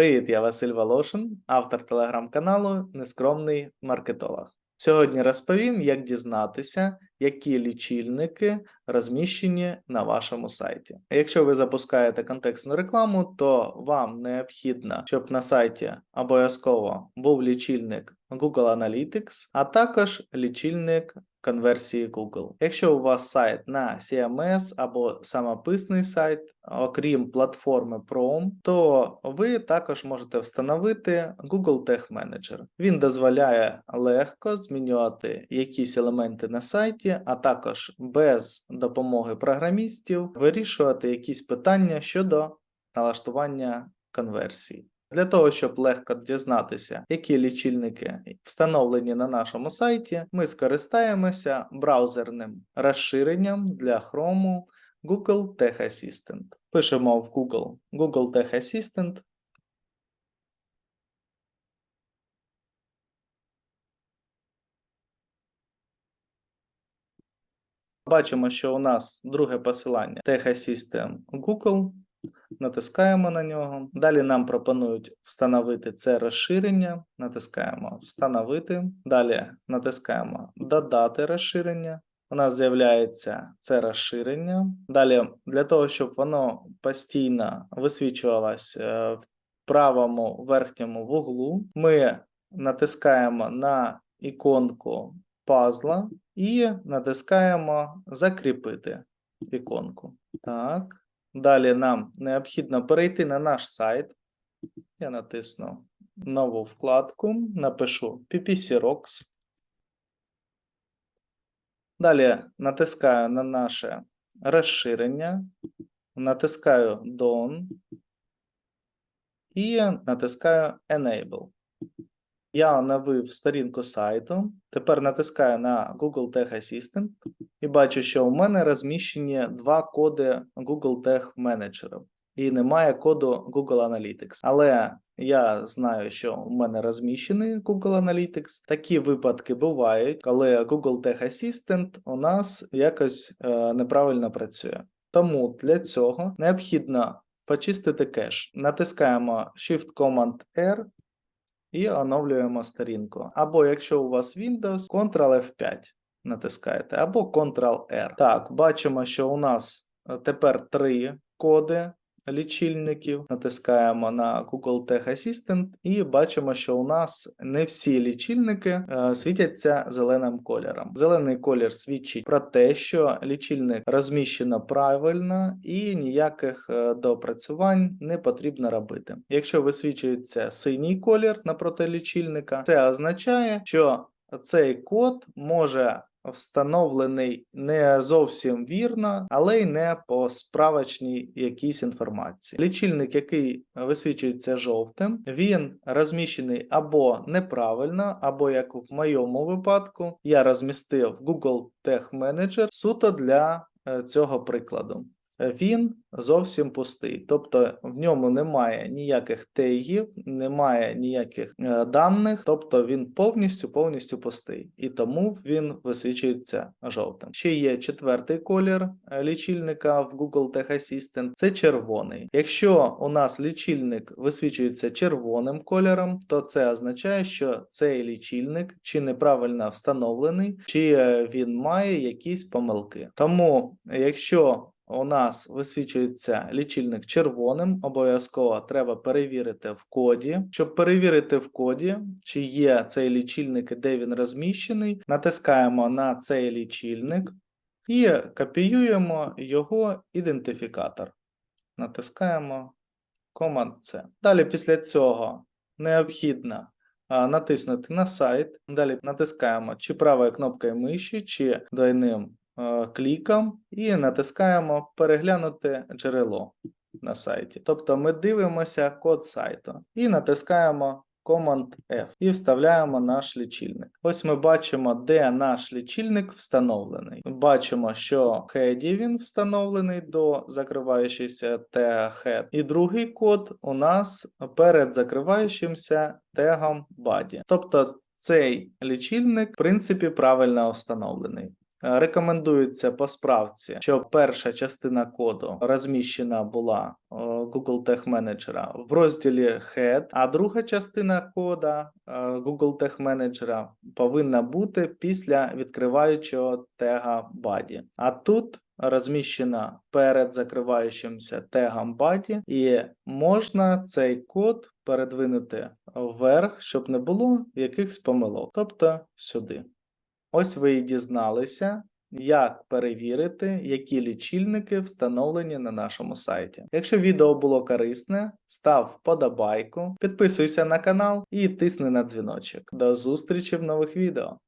Привіт, я Василь Волошин, автор телеграм-каналу Нескромний маркетолог. Сьогодні розповім, як дізнатися, які лічильники розміщені на вашому сайті. Якщо ви запускаєте контекстну рекламу, то вам необхідно, щоб на сайті обов'язково був лічильник Google Analytics, а також лічильник конверсії Google. Якщо у вас сайт на CMS або самописний сайт, окрім платформи Prom, то ви також можете встановити Google Tag Manager. Він дозволяє легко змінювати якісь елементи на сайті, а також без допомоги програмістів вирішувати якісь питання щодо налаштування конверсії. Для того, щоб легко дізнатися, які лічильники встановлені на нашому сайті, ми скористаємося браузерним розширенням для Chrome Google Tech Assistant. Пишемо в Google Google Tech Assistant. Бачимо, що у нас друге посилання Tech Assistant Google. Натискаємо на нього. Далі нам пропонують встановити це розширення. Натискаємо Встановити. Далі натискаємо Додати розширення. У нас з'являється це розширення. Далі, для того, щоб воно постійно висвічувалось е, в правому верхньому вуглу, ми натискаємо на іконку пазла і натискаємо Закріпити іконку. Так. Далі нам необхідно перейти на наш сайт. Я натисну нову вкладку, напишу PPC Rocks. Далі натискаю на наше розширення, натискаю Done і натискаю Enable. Я оновив сторінку сайту. Тепер натискаю на Google Tag Assistant і бачу, що у мене розміщені два коди Google Tag Manager. І немає коду Google Analytics. Але я знаю, що у мене розміщений Google Analytics. Такі випадки бувають, коли Google Tag Assistant у нас якось е, неправильно працює. Тому для цього необхідно почистити кеш. Натискаємо Shift-Command-R і оновлюємо сторінку. Або якщо у вас Windows, Ctrl-F5 натискаєте, або Ctrl-R. Так, бачимо, що у нас е, тепер три коди лічильників. Натискаємо на Google Tech Assistant і бачимо, що у нас не всі лічильники е, світяться зеленим кольором. Зелений колір свідчить про те, що лічильник розміщено правильно і ніяких е, доопрацювань не потрібно робити. Якщо висвічується синій колір напроти лічильника, це означає, що цей код може встановлений не зовсім вірно, але й не по справочній якійсь інформації. Лічильник, який висвічується жовтим, він розміщений або неправильно, або як в моєму випадку, я розмістив Google Tech Manager суто для е, цього прикладу він зовсім пустий. Тобто в ньому немає ніяких тегів, немає ніяких е, даних, тобто він повністю повністю пустий. І тому він висвічується жовтим. Ще є четвертий колір е, лічильника в Google Tech Assistant це червоний. Якщо у нас лічильник висвічується червоним кольором, то це означає, що цей лічильник чи неправильно встановлений, чи е, він має якісь помилки. Тому, якщо у нас висвічується лічильник червоним, обов'язково треба перевірити в коді. Щоб перевірити в коді, чи є цей лічильник і де він розміщений, натискаємо на цей лічильник і копіюємо його ідентифікатор. Натискаємо Command-C. Далі після цього необхідно натиснути на сайт. Далі натискаємо чи правою кнопкою миші, чи двойним кліком і натискаємо переглянути джерело на сайті. Тобто ми дивимося код сайту і натискаємо Command F і вставляємо наш лічильник. Ось ми бачимо, де наш лічильник встановлений. Бачимо, що head він встановлений до закриваючися тега head. І другий код у нас перед закриваючимся тегом body. Тобто цей лічильник, в принципі, правильно встановлений. Рекомендується по справці, щоб перша частина коду розміщена була е, Google Tag Manager в розділі Head, а друга частина кода е, Google Tag Manager повинна бути після відкриваючого тега Body. А тут розміщена перед закриваючимся тегом Body, і можна цей код передвинути вверх, щоб не було якихось помилок, тобто сюди. Ось ви і дізналися, як перевірити, які лічильники встановлені на нашому сайті. Якщо відео було корисне, став вподобайку, підписуйся на канал і тисни на дзвіночок. До зустрічі в нових відео.